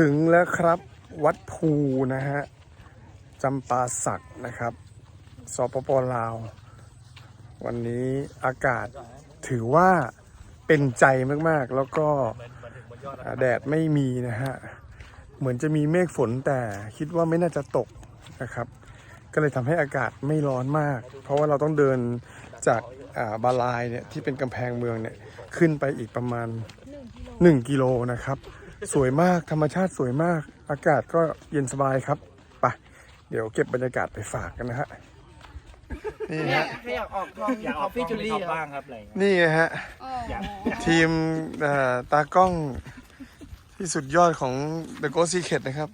ถึงแล้วครับวัดภูนะฮะจำปาสักนะครับสปปลาว วันนี้อากาศถือว่าเป็นใจมากๆ แล้วก็แดดไม่มีนะฮะ เหมือนจะมีเมฆฝนแต่คิดว่าไม่น่าจะตกนะครับ ก็เลยทำให้อากาศไม่ร้อนมาก เพราะว่าเราต้องเดินจากาบาลายเนี่ยที่เป็นกำแพงเมืองเนี่ยขึ้นไปอีกประมาณ 1 กิโลนะครับ สวยมากธรรมชาติสวยมาก อากาศก็เย็นสบายครับไปเดี๋ยวเก็บบรรยากาศไปฝากกันนะฮะนี่เนี่ยฮะอยากออกกล้องอยากคอออกฟฟี่กล้จูองให้ลี่เขาบ้างครับอะไรอย่างเงี้ยนี่ไงฮะอยากทีมเอ่อตากล้องที่สุดยอดของ The Ghost Secret นะครับ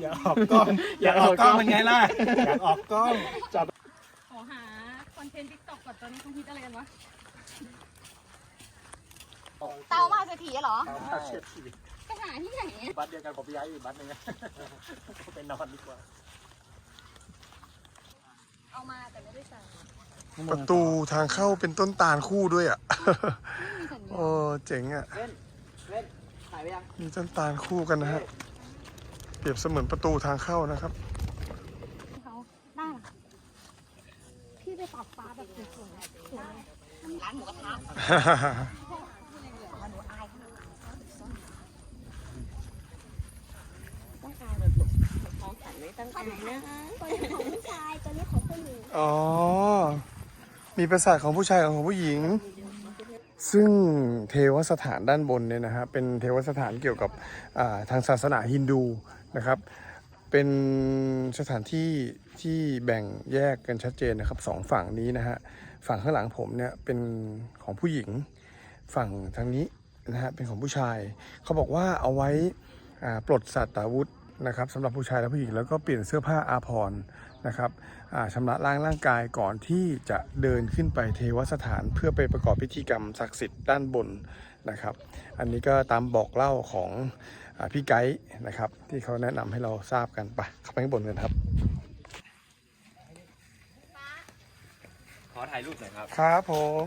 อยากออกกล้อง อยากออกกล้องเป็นไงล่ะ อยากออกกล้องจับขอหาคอนเทนต์ทิกตอกก่อนตอนนี้เขาคิดอะไรกันวะ เตามาเศรษฐีเหรอเชียดชีวิตไปหาที่ไหนบัตรเดียวกันผมไปย้ายอีกบัตรหนึงนะไปนอนดีกว่าเอามาแต่ไม่ได้ใส่ประตูทางเข้าเป็นต้นตาลคู่ด้วยอะ ไม่มีสัญญาโอ้เจ๋งอะเล่นเล่นถ่ายไปยังมีต้นตาลคู่กันนะฮะ เปรียบเสมือนประตูทางเข้านะครับ เขาได้เหรอพี่ไปปรับฟ้าแบบสวยๆสวยร้านหมูกระทะ อ๋อ มีประสาทของผู้ชายกับของผู้หญิง ซึ่งเทวสถานด้านบนเนี่ยนะฮะเป็นเทวสถานเกี่ยวกับอ่าทางศาสนาฮินดูนะครับ เป็นสถานที่ที่แบ่งแยกกันชัดเจนนะครับสองฝั่งนี้นะฮะฝั่งข้างหลังผมเนี่ยเป็นของผู้หญิง ฝั่งทางนี้นะฮะเป็นของผู้ชาย เขาบอกว่าเอาไว้อ่าปลดสัตว์ตาวุธ นะครับสำหรับผู้ชายและผู้หญิงแล้วก็เปลี่ยนเสื้อผ้าอาภรณ์นะครับอ่าชำระล้างร่างกายก่อนที่จะเดินขึ้นไปเทวสถาน เพื่อไปประกอบพิธีกรรมศักดิ์สิทธิ์ด้านบนนะครับ อันนี้ก็ตามบอกเล่าของอาพี่ไกด์นะครับ ที่เขาแนะนำให้เราทราบกันไปเข้าไปข้างบนกันครับ ขอถ่ายรูปหน่อยครับ ครับผม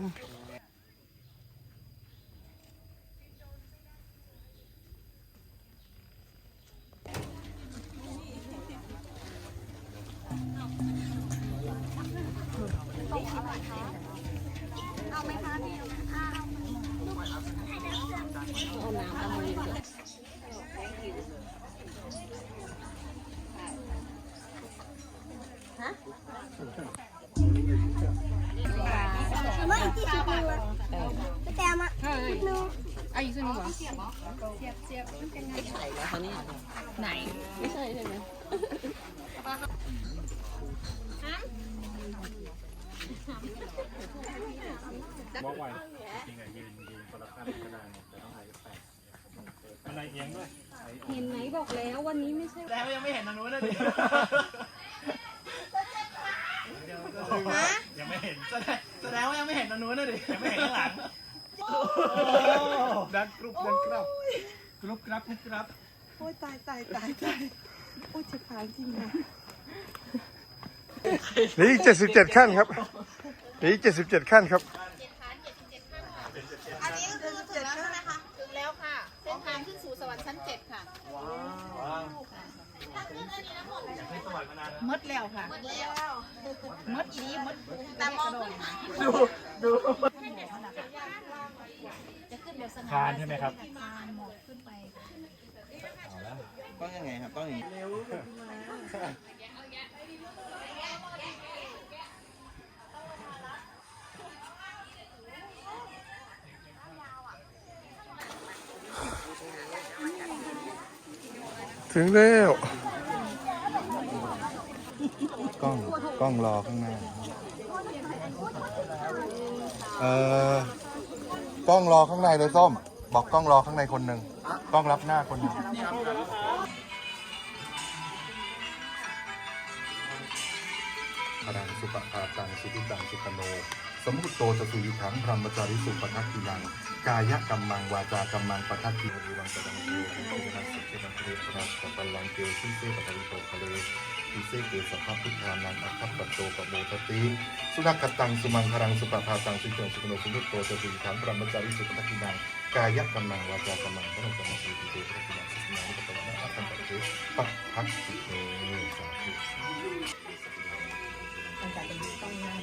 บมันเป็นไงไข่แล้วคะเนี่ยไหน ไม่ใช่ใช่ไหมบอกไว้จริงๆอะยืนยืนคนละข้างก็ได้นะแต่ต้องถ่ายแปลกมันในเอียงด้วยเห็นไหมบอกแล้ววันนี้ไม่ใช่แต่ว่ายังไม่เห็นทางนู้นนะดิยังไม่เห็นแสดงแสดงว่ายังไม่เห็นทางนู้นนะดิยังไม่เห็นข้างหลังดังกรุบดังกรับ กรุบกรับกรุบกรับโอ้ยตายตายตายตายโอ้ยเจ็บขาจริงนะเหลืออีก77ขั้นครับเหลืออีก77ขั้นครับอันนี้ก็คือถึงแล้วใช่ไหมคะถึงแล้วค่ะ เส้นทางขึ้นสู่สวรรค์ชั้นเจ็ดค่ะมดแล้วค่ะ หมดแล้วมดอีนี้มดแต่มองขึ้นมาดูดู คานใช่ไหมครับต้องยังไงครับต้องอย่างนี้ถึงแล้วกล้องกล้องรอข้างหน้า เออ กล้องรอข้างในเลยส้ม บอกกล้องรอข้างในคนหนึ่งกล้องรับหน้าคนหนึ่งพรังสุปภาตังสุติตังสุปโน สมุตโตจสุยุขังพรหมจาริสุปทักขิยังกายกรรมังวาจากรรมังปทักขิริวังสดังเยวิโตนัสเจนังเทระสัปลังเกสิเสปะริโตทะเลอิเสเกสภาพพุทธานังอัคคัปโตปโมตติสุนักตังสุมังครังสุปภาตังสุจงสุขโนสุนุโตจสุยุขังพรหมจาริสุปนักขิยังกายกรรมังวาจากรรมังประกรรมังอิเสปะริโตสุนังปะวันอัคคัปโตปทักขิเอสาธุอาจารย์เป็นต้องง่าย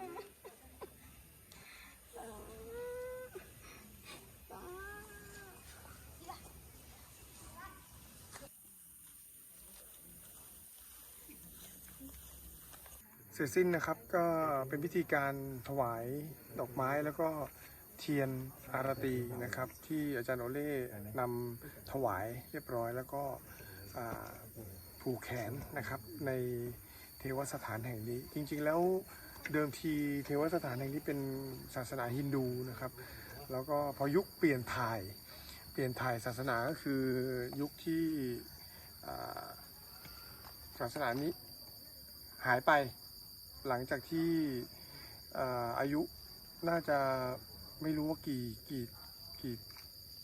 ร็จสิ้นนะครับก็เป็นพิธีการถวายดอกไม้แล้วก็เทียนอารตีนะครับ ที่อาจารย์โอเล่นำถวายเรียบร้อย แล้วก็ผูกแขนนะครับในเทวสถานแห่งนี้ จริงๆแล้วเดิมทีเทวสถานแห่งนี้เป็นศาสนาฮินดูนะครับ แล้วก็พอยุคเปลี่ยนถ่าย เปลี่ยนถ่ายศาสนาก็คือยุคที่ศาสนานี้หายไป หลังจากที่อายุน่าจะไม่รู้ว่ากี่กี่กี่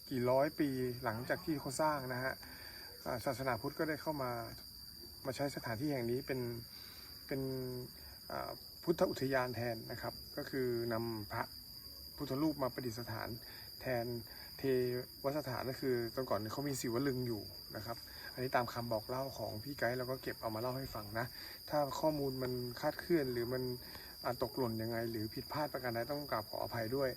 กี่ร้อยปีหลังจากที่เขาสร้างนะฮะศาสนาพุทธก็ได้เข้ามามาใช้สถานที่แห่งนี้เป็นเป็นพุทธอุทยานแทนนะครับ ก็คือนำพระพุทธรูปมาประดิษฐานแทนเทวสถานก็คือตอนก่อนเขามีศิวลึงอยู่นะครับ อันนี้ตามคำบอกเล่าของพี่ไกด์เราก็เก็บเอามาเล่าให้ฟังนะ ถ้าข้อมูลมันคาดเคลื่อนหรือมันตกหล่นยังไง หรือผิดพลาดประการใดต้องกราบขออภัยด้วย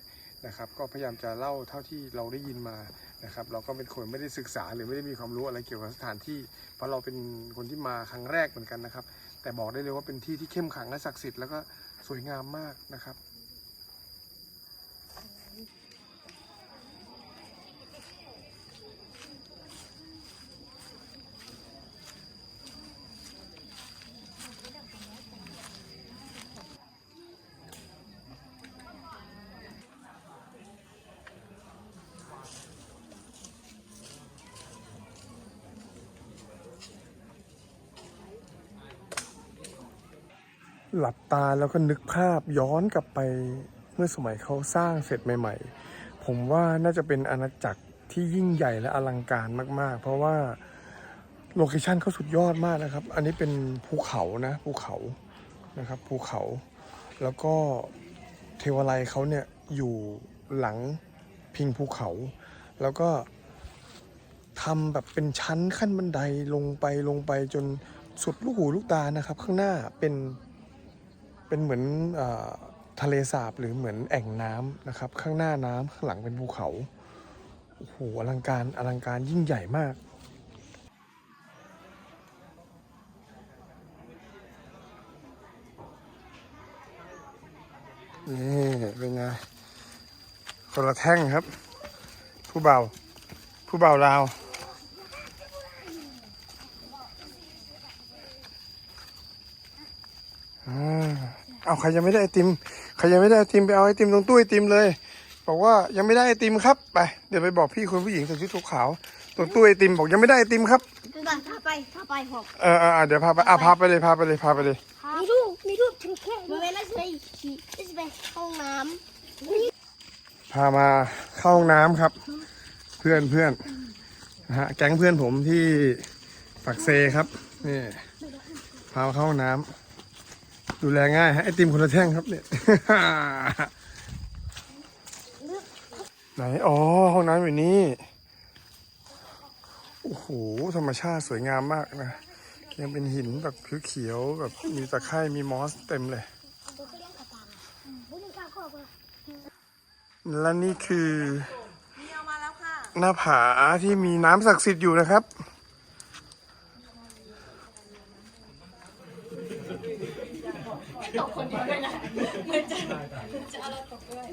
นะครับ ก็พยายามจะเล่าเท่าที่เราได้ยินมานะครับ เราก็เป็นคนไม่ได้ศึกษาหรือไม่ได้มีความรู้อะไรเกี่ยวกับสถานที่ เพราะเราเป็นคนที่มาครั้งแรกเหมือนกันนะครับ แต่บอกได้เลยว่าเป็นที่ที่เข้มขังและศักดิ์สิทธิ์แล้วก็สวยงามมากนะครับ หลับตาแล้วก็นึกภาพย้อนกลับไปเมื่อสมัยเขาสร้างเสร็จใหม่ ๆ ผมว่าน่าจะเป็นอาณาจักรที่ยิ่งใหญ่และอลังการมาก ๆ เพราะว่าโลเคชั่นเขาสุดยอดมากนะครับ อันนี้เป็นภูเขานะภูเขานะครับภูเขา แล้วก็เทวาลัยเขาเนี่ยอยู่หลังพิงภูเขา แล้วก็ทำแบบเป็นชั้นขั้นบันไดลงไปลงไปจนสุดลูกหูลูกตานะครับ ข้างหน้าเป็น เป็นเหมือนอทะเลสาบหรือเหมือนแอ่งน้ำนะครับ ข้างหน้าน้ำข้างหลังเป็นภูเขาโอ้โหอลังการอลังการยิ่งใหญ่มากนี่เป็นไงคนละแท่งครับ ผู้เบาผู้เบาลาว เอาใครยังไม่ได้ไอติมใครยังไม่ได้ไอติมไปเอาไอติมตรงตู้ไอติมเลย บอกว่ายังไม่ได้ไอติมครับไปเดี๋ยวไปบอกพี่คนผู้หญิงใส่ชุดขาวๆตรงตู้ไอติมบอกยังไม่ได้ไอติมครับก่อนพาไปพาไปหกเออเออเออเดี๋ยวพาไปอะพาไปเลยพาไปเลยพาไปเลยมีรูปมีรูปถึงแค่มันไม่ได้ใช่ขี่จะไปห้องน้พามาเข้าห้องน้ำครับ เพื่อนเพื่อนนะฮะแก๊งเพื่อนผมที่ปักเซครับนี่พามาเข้าห้องน้ำ ดูแลง่ายฮะไอติมคนละแท่งครับเนี่ย ไหน อ๋อ ห้องน้ำอยู่นี่ โอ้โห ธรรมชาติสวยงามมากนะ ยังเป็นหินแบบเขียวๆแบบมีตะไคร่มีมอสเต็มเลย และนี่คือมีเอามาแล้วค่ะหน้าผาที่มีน้ำศักดิ์สิทธิ์อยู่นะครับ ด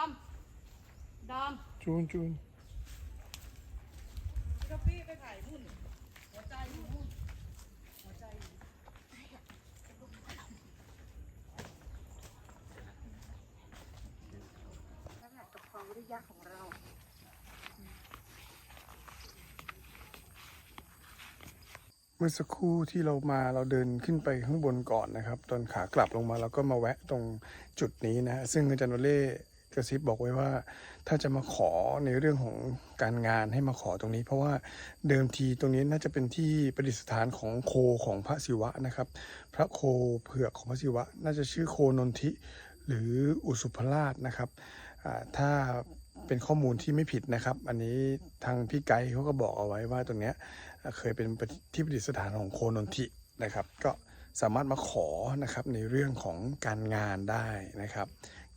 อม ดอม จูนจูนก็พี่ไปถ่ายหุ่นหัวใจอยู่หุ่นหัวใจอยู่ขนาดกับความวิริยะของ เมื่อสักครู่ที่เรามาเราเดินขึ้นไปข้างบนก่อนนะครับ ตอนขากลับลงมาเราก็มาแวะตรงจุดนี้นะ ซึ่งอาจารย์โนเล่กระซิบบอกไว้ว่า ถ้าจะมาขอในเรื่องของการงานให้มาขอตรงนี้ เพราะว่าเดิมทีตรงนี้น่าจะเป็นที่ประดิษฐานของโคของพระศิวะนะครับ พระโคเผือกของพระศิวะ น่าจะชื่อโคนนทิหรืออุสุภราชนะครับถ้า เป็นข้อมูลที่ไม่ผิดนะครับ อันนี้ทางพี่ไกด์เขาก็บอกเอาไว้ว่าตรงเนี้ยเคยเป็นที่ประดิษฐานของโคนนทินะครับ ก็สามารถมาขอนะครับในเรื่องของการงานได้นะครับ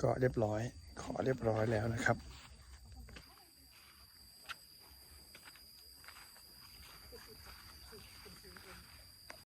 ก็เรียบร้อยขอเรียบร้อยแล้วนะครับ